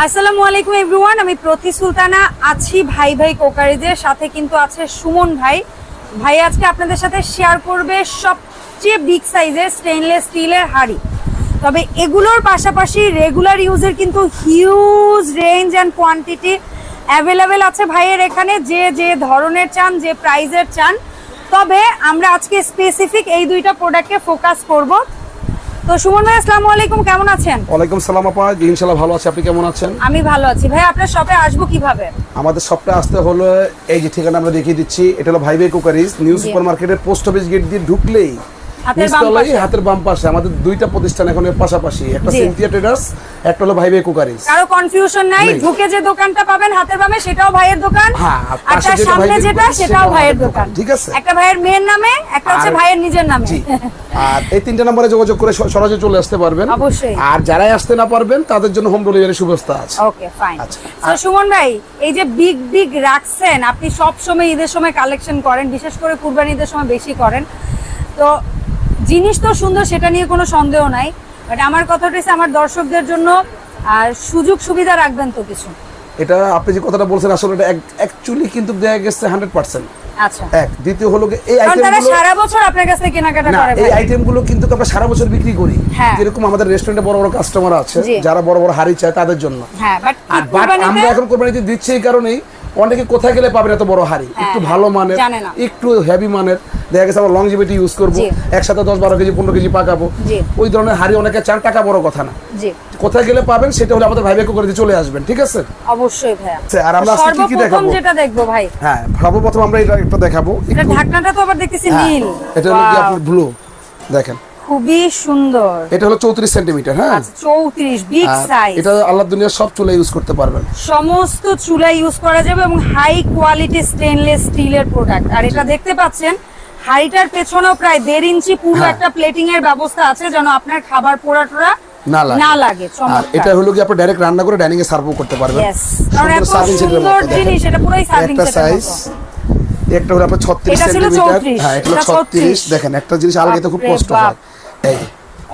আসসালামু আলাইকুম এভরিওয়ান, আমি প্রতি সুলতানা আছি ভাই ভাই কোকারিজের, সাথে কিন্তু আছে সুমন ভাই। ভাই, আজকে আপনাদের সাথে শেয়ার করবে সবচেয়ে বিগ সাইজের স্টেনলেস স্টিলের হাড়ি। তবে এগুলোর পাশাপাশি রেগুলার ইউজের কিন্তু huge range and quantity available আছে ভাইয়ের এখানে, যে যে ধরনের চান, যে প্রাইজের চান। তবে আমরা আজকে স্পেসিফিক এই দুইটা প্রোডাক্টে ফোকাস করব। তো সুমন ভাই আসসালামু আলাইকুম কেমন আছেন? ওয়ালাইকুম সালাম আপা ইনশাআল্লাহ ভালো আছে। আপনি কেমন আছেন? আমি ভালো আছি। ভাই আপনার শপে আসব কীভাবে? আমাদের সবটা আসতে হলো এই যে ঠিকানা আমরা দেখিয়ে দিচ্ছি এটা হলো ভাইবে কুকারিজ নিউ সুপার মার্কেটের পোস্ট অফিস গেট দিয়ে ঢুকলেই নিচতলায় পাশে। হাতের বাম পাশে। আমাদের দুইটা প্রতিষ্ঠান এখন পাশাপাশি। একটা জি। সেন্টিয়া ট্রেডার্স একটা হলো ভাইবে কুকারিজ কারও কনফিউশন নাই ঢুকে যে দোকানটা পাবেন হাতের বামে সেটাও ভাইয়ের দোকান। হ্যাঁ, আর তার সামনে যেটা সেটাও ভাইয়ের দোকান। ঠিক আছে? একটা ভাইয়ের মেয়ের নামে একটা হচ্ছে ভাইয়ের নিজের নামে। আর এই তিনটা নম্বরে যোগাযোগ করে সরাসরি চলে আসতে পারবেন। অবশ্যই। আর যারাই আসতে না পারবেন তাদের জন্য হোম ডেলিভারি সুব্যবস্থা আছে। ওকে ফাইন আচ্ছা। তো সুমন ভাই এই যে বিগ বিগ রাখছেন আপনি সব সময় ঈদের সময় কালেকশন করেন বিশেষ করে কুরবানি ঈদের সময় বেশি করেন। তো জিনিস তো সুন্দর সেটা নিয়ে কোনো সন্দেহ নাই। বাট আমার কথাটা হচ্ছে আমার দর্শকদের জন্য আর সুযোগ সুবিধা রাখবেন তো কিছু। এটা আপনি যে কথাটা বলছেন আসলে এটা অ্যাকচুয়ালি কিন্তু দেয়া গেছে হান্ড্রেড পার্সেন্ট আচ্ছা। এক। দ্বিতীয় হলো এই আইটেমগুলো সারা বছর আপনার কাছ কেনাকাটা করে এই আইটেমগুলো কিন্তু আমরা সারা বছর বিক্রি করি। হ্যাঁ। যেরকম আমাদের রেস্টুরেন্টে বড় বড় কাস্টমার আছে যারা বড় বড় হাড়ি চায় তাদের জন্য। হ্যাঁ বাট আমরা এখন কোরবানিতে দিচ্ছি এই কারণেই অনেকে কোথায় গেলে পাবেন এত বড় হাড়ি? একটু হ্যাঁ, ভালো মানের একটু হেভি মানের দেখা গেছে আমরা লংজিভিটি ইউজ করব একসাথে দশ বারো কেজি পনেরো কেজি পাকাবো। ওই ধরনের হাড়ি অনেকে চান টাকা বড় কথা না। জি। কোথায় গেলে পাবেন সেটা হলে আমাদের ভাইবে করে দিয়ে চলে আসবেন ঠিক আছে? অবশ্যই ভাইয়া। আচ্ছা, আর আমরা আজকে কি দেখাবো? যেটা দেখব ভাই। হ্যাঁ সর্বপ্রথম আমরা এটা একটা দেখাবো এটা ঢাকনাটা তো আবার দেখতেছি হ্যাঁ, নীল। এটা হলো আপনার ব্লু দেখেন। খুবই সুন্দর। এটা হলো চৌত্রিশ সেন্টিমিটার হ্যাঁ? আচ্ছা চৌত্রিশ বিগ সাইজ এটা আল্লাহ দুনিয়ার সব চুলে ইউজ করতে পারবেন। সমস্ত চুলা ইউজ করা যাবে এবং হাই কোয়ালিটি স্টেনলেস স্টিলের প্রোডাক্ট আর এটা দেখতে পাচ্ছেন হাইটার পেছনেও প্রায় দেড় ইঞ্চি পুরো হ্যাঁ। একটা প্লেটিং এর ব্যবস্থা আছে যেন আপনার খাবার পোড়া টোড়া না লাগে। না লাগে চমৎকার। এটা হলো কি আপনি ডাইরেক্ট রান্না করে ডাইনিং এ সার্ভও করতে পারবেন। সার্ভিং সেটের মতো জিনিস, এটা পুরোই একটা সাইজ একটা হলো আপনার 36 এটা সেন্টিমিটার। হ্যাঁ এটা হলো এটা 36 36 দেখেন একটা জিনিস আলাদা খুব কষ্ট হয়।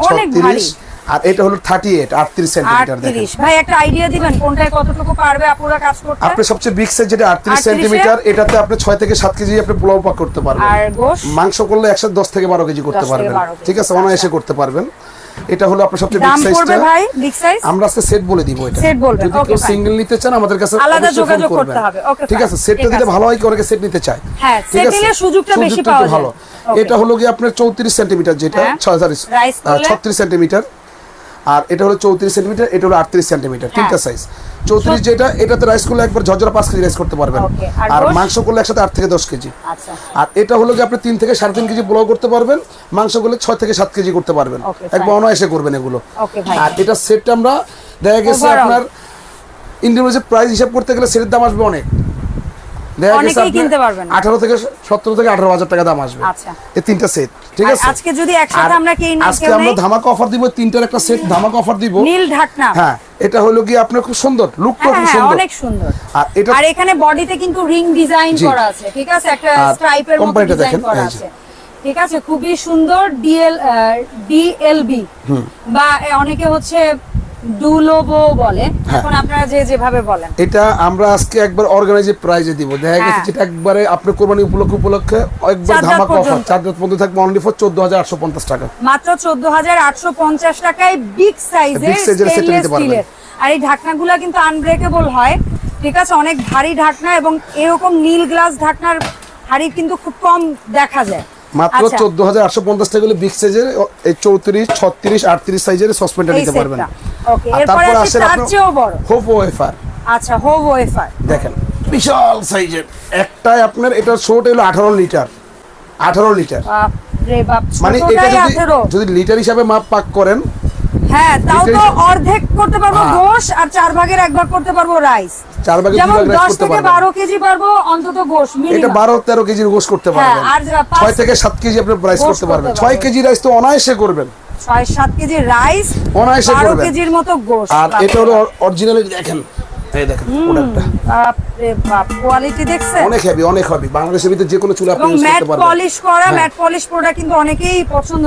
অনেক ভারী। 36 আর এটা হলো 38 38 সেন্টিমিটার দেখেন। আটত্রিশ। ভাই একটা আইডিয়া দিবেন কোনটায় কতটুকু পারবে আপুরা কাজ করতে? আপনি সবচেয়ে বিগ সাইজ যেটা 38 38 সেন্টিমিটার এটাতে আপনি 6 থেকে 7 কেজি আপনি পোলাও পাক করতে পারবেন। আর গোশ? মাংস করলে 110 থেকে 12 কেজি করতে পারবেন। ঠিক আছে অনায়াসে করতে পারবেন। এটা হলো আপনার সবচেয়ে বিগ দাম পড়বে সাইজটা ভাই বিগ সাইজ আমরা আজকে সেট বলে দিব এটা। Set বলবেন, যদি কেউ সিঙ্গেল নিতে চান আমাদের কাছে আলাদা যোগাযোগ। করতে হবে, okay, ঠিক আছে সেটটা দিলে ভালো হয় কি অনেকে সেট নিতে চায়। হ্যাঁ, আছে? নিলে সুযোগটা বেশি পাওয়া ভালো। যায়। এটা হলো কি আপনার চৌত্রিশ সেন্টিমিটার যেটা হ্যাঁ। ছয় সরি Rice করলে? ছত্রিশ সেন্টিমিটার আর এটা হলো চৌত্রিশ সেন্টিমিটার এটা হলো আটত্রিশ সেন্টিমিটার তিনটা হ্যাঁ। সাইজ চৌত্রিশ যেটা এটাতে রাইস করলে একবার ঝরঝরা পাঁচ কেজি রাইস করতে পারবেন। আর মাংস করলে একসাথে আট থেকে দশ কেজি। আচ্ছা। আর এটা হলো কি আপনি তিন থেকে সাড়ে তিন কেজি পোলাও করতে পারবেন মাংস করলে ছয় থেকে সাত কেজি করতে পারবেন। একবার অনায়াসে করবেন এগুলো। আর এটা সেটটা আমরা দেখা গেছে আপনার ইন্ডিভিজুয়াল প্রাইস হিসাব করতে গেলে সেটের দাম আসবে অনেক। অনেকেই কিনতে পারবে না। থেকে সতেরো থেকে আঠারো হাজার টাকা দাম আসবে। আচ্ছা। এই তিনটা সেট ঠিক আছে? আজকে যদি একসাথে আমরা কিনি আজকে আমরা ধামাকা অফার দিব তিনটার একটা সেট ধামাকা অফার দিব। নীল ঢাকনা। হ্যাঁ এটা হলো কি আপনার খুব সুন্দর লুকটা হ্যাঁ খুব হ্যাঁ সুন্দর। অনেক সুন্দর। আর এটা আর এখানে বডিতে কিন্তু রিং ডিজাইন করা আছে ঠিক আছে? একটা স্ট্রাইপের মতো ডিজাইন করা আছে। ঠিক আছে? খুবই সুন্দর ডিএল ডিএলবি বা অনেকে হচ্ছে ডুলোবো বলে। এখন আপনারা যে যেভাবে বলেন। এটা আমরা আজকে একবার অর্গানাইজে প্রাইজে দিব। দেখা গেছে। যেটা একবারে আপনার কোরবানি উপলক্ষে উপলক্ষে একবার চার অফার চার রাত পর্যন্ত থাকবে অনলি ফর চোদ্দ হাজার আটশো পঞ্চাশ টাকা। মাত্র চোদ্দ হাজার আটশো পঞ্চাশ টাকায় বিগ সাইজের Big size এর set স্টেনলেস স্টিলের আর এই ঢাকনাগুলো কিন্তু আনব্রেকেবল হয়। ঠিক আছে? অনেক ভারী ঢাকনা এবং এরকম নীল গ্লাস ঢাকনার হাড়ি কিন্তু খুব কম দেখা যায়। মাত্র আচ্ছা, চোদ্দ হাজার আটশো পঞ্চাশ টাকা বিগ সাইজের চৌত্রিশ ছত্রিশ আটত্রিশ সাইজের সসপেনটা নিতে পারবেন। ওকে আর তারপর আছে তার চেয়েও বড়। Hope wafer. আচ্ছা হো ওয়েফার। দেখেন বিশাল সাইজের। একটাই আপনার এটা শোট হলো আঠারো লিটার। আঠারো লিটার। বাপ রে মানে এটা যদি যদি লিটার হিসাবে মাপ পাক করেন হ্যাঁ তাও তো অর্ধেক করতে পারব হ্যাঁ। গোশ আর চার ভাগের এক ভাগ করতে পারব রাইস। চার ভাগে যেমন ভাগ রাইস দশ করতে থেকে পারবেন। বারো কেজি পারব অন্তত গোশ এটা মিনিমাম বারো তেরো কেজির গোস করতে হ্যাঁ, পারবেন। আর যারা পাঁচ- ছয় থেকে সাত কেজি আপনি রাইস করতে পারবেন। করতে ছয় কেজি রাইস তো অনায়াসে করবেন। ছয় সাত কেজি রাইস অনায়াসে করবেন। কেজির মতো গোশ আর এটা হলো অরিজিনালি দেখেন। এই দেখেন প্রোডাক্টটা বাপ বাপ কোয়ালিটি দেখছেন? অনেক হেভি অনেক হেভি বাংলাদেশের ভিতরে যে কোনো চুলা আপনি এবং ইউজ ম্যাট করতে পারবেন। পলিশ করা হ্যাঁ। ম্যাট পলিশ প্রোডাক্ট কিন্তু অনেকেই পছন্দ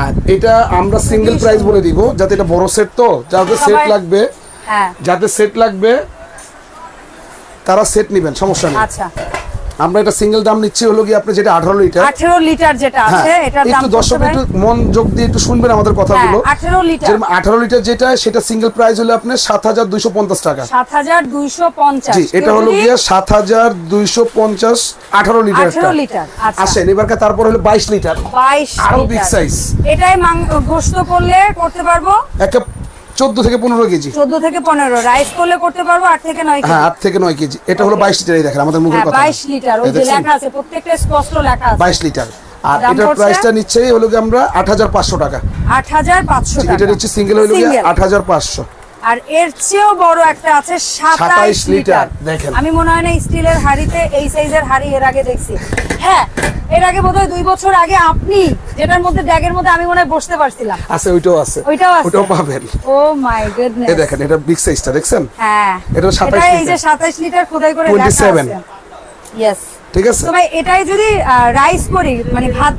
আর এটা আমরা সিঙ্গেল প্রাইস বলে দিব যাতে এটা বড় সেট তো যাতে সেট লাগবে। হ্যাঁ। যাদের সেট লাগবে তারা সেট নেবেন সমস্যা নেই। আচ্ছা। আমরা এটা সিঙ্গেল দাম নিচ্ছি হলো কি আপনি যেটা আঠারো লিটার আঠেরো লিটার যেটা আছে হ্যাঁ এটার দাম একটু দর্শক একটু মন যোগ দিয়ে একটু শুনবেন আমাদের কথাগুলো। আঠেরো লিটার যেরকম আঠারো লিটার যেটা সেটা সিঙ্গেল প্রাইস হলো আপনার সাত হাজার দুইশো পঞ্চাশ টাকা। সাত হাজার দুইশো পঞ্চাশ। জি এটা হলো গিয়ে সাত হাজার দুইশো পঞ্চাশ আঠারো লিটার আঠেরো লিটার আচ্ছা। আসেন এবার তারপর হলো বাইশ লিটার বাইশ আরও লিটার। big size। এটাই গোস্ত করলে করতে পারব? একটা 14 থেকে 15 কেজি। 14 থেকে 15 রাইস করলে করতে পারব 8 থেকে 9 হ্যাঁ, কেজি। হ্যাঁ 8 থেকে 9 কেজি। এটা হলো 22 লিটারই দেখেন আমাদের মুখের হ্যাঁ, কথা। 22 লিটার। ওই যে লেখা আছে প্রত্যেকটা স্পষ্ট লেখা আছে। 22 লিটার। আর এটার প্রাইসটা নিচ্ছে হলো কি আমরা 8500 টাকা। 8500 টাকা এটা নিচ্ছে সিঙ্গেল হলো কি 8500 আর এর চেয়েও বড় একটা আছে সাতাইশ লিটার, দেখেন। আমি মনে হয় না স্টিলের হাড়িতে এই সাইজের হাড়ি এর আগে দেখছি। হ্যাঁ এর আগে বোধহয় দুই বছর আগে আপনি যেটার মধ্যে ব্যাগের মধ্যে আমি মনে হয় বসতে পারছিলাম। আছে ওইটাও আছে। ওইটাও আছে? ওইটাও পাবেন। ও মাই গুডনেস। এ দেখেন এটা বিগ সাইজটা দেখছেন? হ্যাঁ। এটা 27 এটা এই যে লিটার। 27 লিটার খোদাই করে লেখা 27 ইয়েস ঠিক আছে? তো ভাই এটাই যদি রাইস করি মানে ভাত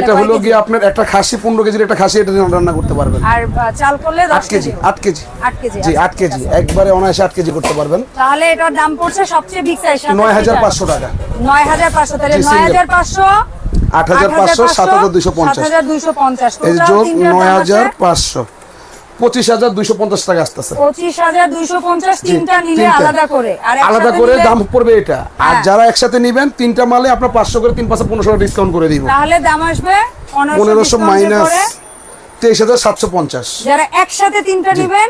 এটা হলো গিয়ে আপনার একটা খাসি পনেরো কেজির একটা খাসি এটা রান্না করতে পারবেন। আর চাল করলে আট কেজি আট কেজি। আট কেজি জি আচ্ছা, আট কেজি। একবারে অনায়াসে আট কেজি করতে পারবেন। তাহলে এটার দাম পড়ছে সবচেয়ে বিগ সাইজ নয় হাজার পাঁচশো টাকা। নয় হাজার পাঁচশো তাহলে নয় হাজার পাঁচশো আট হাজার পাঁচশো সাত হাজার দুশো পঞ্চাশ। এই যোগ নয় হাজার পাঁচশো। পঁচিশ হাজার দুইশো পঞ্চাশ টাকা আসতেছে। পঁচিশ হাজার দুইশো পঞ্চাশ তিনটা নিলে আলাদা করে। আর আলাদা করে দাম পড়বে এটা। আর হ্যাঁ। যারা একসাথে নিবেন তিনটা মালে আপনার পাঁচশো করে তিন পাঁচশো পনেরোশো ডিসকাউন্ট করে দিব। তাহলে দাম আসবে পনেরোশো মাইনাস তেইশ হাজার সাতশো পঞ্চাশ। যারা একসাথে তিনটা নেবেন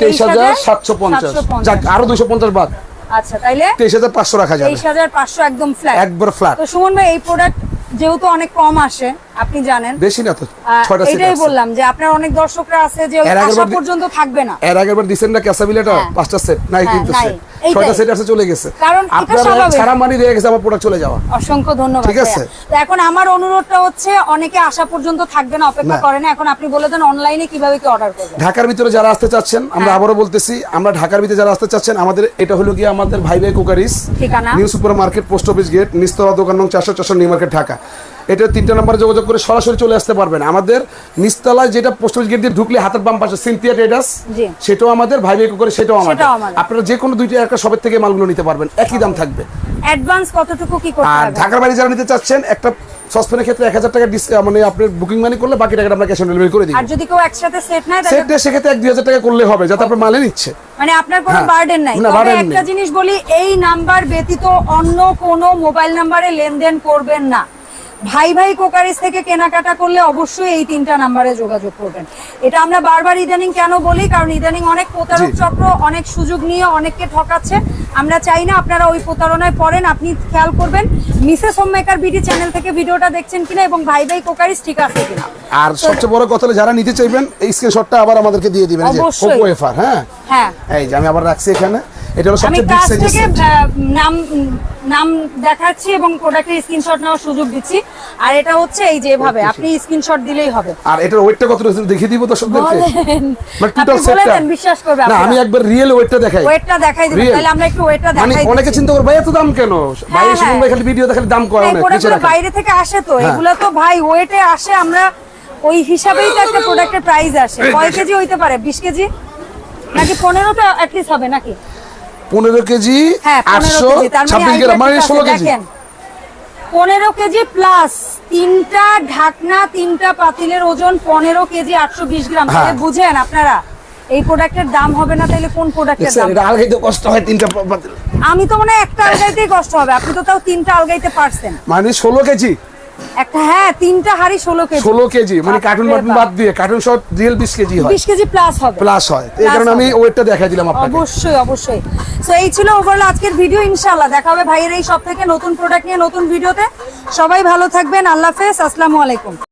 তেইশ হাজার সাতশো পঞ্চাশ। যাক আরও দুইশো পঞ্চাশ বাদ। আচ্ছা তাইলে তেইশ হাজার পাঁচশো রাখা যাবে। তেইশ হাজার পাঁচশো একদম ফ্ল্যাট একবার ফ্ল্যাট তো সুমন ভাই এই প্রোডাক্ট যেহেতু অনেক কম আসে আপনি জানেন। বেশি না তো ছয়টা সেট এটাই বললাম যে আপনার অনেক দর্শকরা আছে যে আসা পর্যন্ত থাকবে না। এর আগের বার দিছেন না ক্যাসাবিলেটা হ্যাঁ। পাঁচটা সেট নাই হ্যাঁ, কিন্তু সেট। ছয়টা সেট আছে চলে গেছে। কারণ আপনার। সারা মানি দিয়ে গেছে আমার প্রোডাক্ট চলে যাওয়া। অসংখ্য ধন্যবাদ ঠিক আছে। তো এখন আমার অনুরোধটা হচ্ছে অনেকে আসা পর্যন্ত থাকবে না অপেক্ষা করে না। এখন আপনি বলে দেন অনলাইনে কীভাবে কি অর্ডার ঢাকার ভিতরে যারা আসতে চাচ্ছেন আমরা হ্যাঁ। আবারও বলতেছি আমরা ঢাকার ভিতরে যারা আসতে চাচ্ছেন আমাদের এটা হলো গিয়ে আমাদের ভাই ভাই কুকারিস ঠিকানা? New super market post office gate নিস্তলা দোকান নং চারশো চারশো নিউ মার্কেট ঢাকা। এটা তিনটা নম্বরে যোগাযোগ করে সরাসরি চলে আসতে পারবেন। আমাদের নিস্তলায় যেটা পোস্ট অফিস গেট দিয়ে ঢুকলে হাতের বাম পাশে সিনথিয়া ট্রেডার্স সেটাও আমাদের ভাই ভাই কুকারি সেটাও আমাদের। আপনারা যে কোনো দুইটা একটা সবের থেকে মালগুলো নিতে পারবেন একই দাম থাকবে। অ্যাডভান্স কতটুকু কি করতে আর হবে? ঢাকার বাইরে যারা নিতে চাচ্ছেন একটা সসপ্যানের ক্ষেত্রে এক হাজার টাকা ডিসকাউন্ট মানে আপনি বুকিং মানি করলে বাকি টাকাটা আমরা ক্যাশ অন ডেলিভারি করে দিই। আর যদি কেউ একসাথে সেট নেয় তাহলে সেট দিয়ে সেক্ষেত্রে এক দুই হাজার টাকা করলে হবে যাতে আপনার মালে নিচ্ছে মানে আপনার কোনো হ্যাঁ। বার্ডেন নাই। না, তবে একটা জিনিস বলি এই নাম্বার ব্যতীত অন্য কোনো মোবাইল নাম্বারে লেনদেন করবেন না। ভাই ভাই কোকারিস থেকে কেনাকাটা করলে অবশ্যই এই তিনটা নাম্বারে যোগাযোগ করবেন। এটা আমরা বারবার ইদানিং কেন বলি? কারণ ইদানিং অনেক প্রতারক চক্র অনেক সুযোগ নিয়ে অনেককে ঠকাচ্ছে। আমরা চাই না আপনারা ওই প্রতারণায় পড়েন আপনি খেয়াল করবেন। Mrs home maker BD channel থেকে ভিডিওটা দেখছেন কিনা এবং ভাই ভাই কোকারিস ঠিক আছে কিনা। আর সবচেয়ে বড় কথা যারা নিতে চাইবেন এই স্ক্রিনশটটা আবার আমাদেরকে দিয়ে দিবেন যে। কোকো এফআর হ্যাঁ? হ্যাঁ। এই যে আমি আবার রাখছি এখানে। এটা হলো সবচেয়ে বিগ কাছ সাইজের নাম নাম দেখাচ্ছি এবং প্রোডাক্টের স্ক্রিনশট নেওয়ার সুযোগ দিচ্ছি। আর এটা হচ্ছে এই যে এভাবে আপনি স্ক্রিনশট দিলেই হবে। আর এটার ওয়েটটা কত রয়েছে দেখিয়ে দিব দর্শকদেরকে? মানে টোটাল সেটটা বিশ্বাস করবে না আমি একবার রিয়েল ওয়েটটা দেখাই। ওয়েটটা দেখাই তাহলে আমরা একটু ওয়েটটা মানে অনেকে চিন্তা করে ভাই এত দাম কেন? ভাই হ্যাঁ, শুনুন ভাই খালি ভিডিও দেখালে দাম কয় অনেক প্রোডাক্টগুলো বাইরে থেকে আসে তো হ্যাঁ। এগুলো তো ভাই ওয়েটে আসে আমরা ওই হিসাবেই তো একটা প্রোডাক্টের প্রাইস আসে। কয় কেজি হইতে পারে? বিশ কেজি? নাকি পনেরোটা অ্যাটলিস্ট হবে নাকি? পনেরো কেজি হ্যাঁ আটশো কেজি মানে ছাব্বিশ গ্রাম মানে ষোলো কেজি। পনেরো কেজি প্লাস তিনটা ঢাকনা তিনটা পাতিলের ওজন পনেরো কেজি আটশো বিশ গ্রাম। হ্যাঁ। বুঝেন আপনারা এই প্রোডাক্টের দাম হবে না তাহলে কোন প্রোডাক্টের দাম? এটা আলগাইতে কষ্ট হয় তিনটা পাতিল। আমি তো মনে একটা আলগাইতেই কষ্ট হবে আপনি তো তাও তিনটা আলগাইতে পারছেন। মানে ষোলো কেজি। একটা হ্যাঁ তিনটা হাড়ি ষোলো কেজি। ষোলো কেজি মানে কার্টুন বাটুন বাদ দিয়ে কার্টুন শট রিয়েল বিশ কেজি হয়। বিশ কেজি প্লাস হবে। প্লাস হয়। এই কারণে আমি। ওয়েটটা দেখাই দিলাম আপনাকে। অবশ্যই অবশ্যই। সো এই ছিল ওভারঅল আজকের ভিডিও ইনশাআল্লাহ। দেখা হবে ভাইয়ের এই সব থেকে নতুন প্রোডাক্ট নিয়ে নতুন ভিডিওতে সবাই ভালো থাকবেন। আল্লাহ হাফেজ। আসসালামু আলাইকুম।